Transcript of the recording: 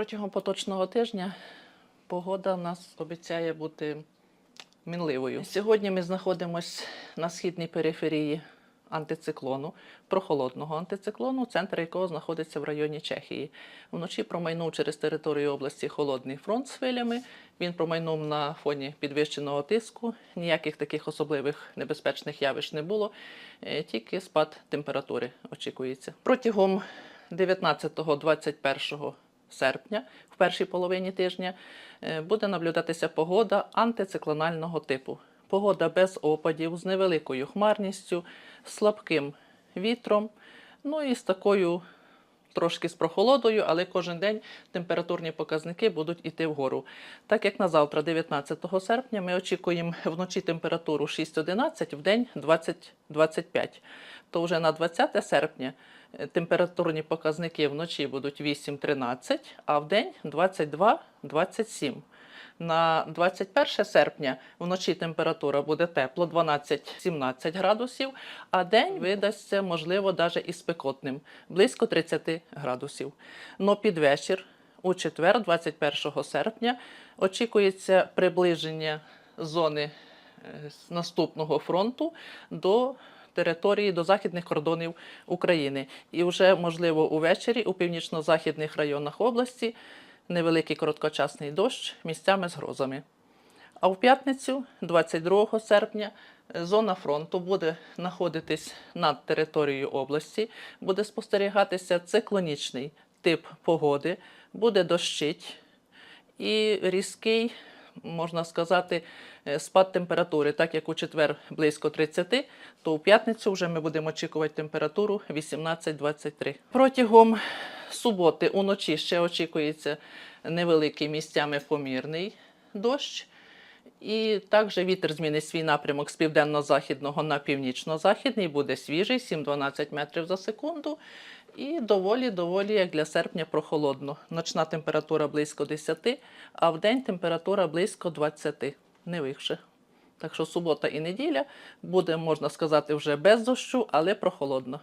Протягом поточного тижня погода у нас обіцяє бути мінливою. Сьогодні ми знаходимося на східній периферії антициклону, прохолодного антициклону, центр якого знаходиться в районі Чехії. Вночі промайнув через територію області холодний фронт з хвилями. Він промайнув на фоні підвищеного тиску. Ніяких таких особливих небезпечних явищ не було, е, тільки спад температури очікується. Протягом 19-21 серпня, в першій половині тижня, е, буде наблюдатися погода антициклонального типу. Погода без опадів, з невеликою хмарністю, слабким вітром, ну і з такою трошки з прохолодою, але кожен день температурні показники будуть іти вгору. Так як на завтра, 19 серпня, ми очікуємо вночі температуру 6-11, в день 20-25. То вже на 20 серпня е, температурні показники вночі будуть 8-13, а в день 22-27. На 21 серпня вночі температура буде тепло 12-17 градусів, а день видасться, можливо, навіть і спекотним, близько 30 градусів. Но під вечір, у четвер, 21 серпня, очікується приближення зони е, наступного фронту до території до західних кордонів України. І вже, можливо, увечері у північно-західних районах області невеликий короткочасний дощ місцями з грозами. А в п'ятницю, 22 серпня, зона фронту буде знаходитись над територією області, буде спостерігатися циклонічний тип погоди, буде дощить і різкий, можна сказати, е, спад температури. Так як у четвер близько 30, то у п'ятницю вже ми будемо очікувати температуру 18-23. Протягом суботи уночі ще очікується невеликий місцями помірний дощ. І також вітер змінить свій напрямок з південно-західного на північно-західний, буде свіжий, 7-12 метрів за секунду. І доволі-доволі, як для серпня, прохолодно. Ночна температура близько 10, а в день температура близько 20, не вище. Так що субота і неділя буде, можна сказати, вже без дощу, але прохолодно.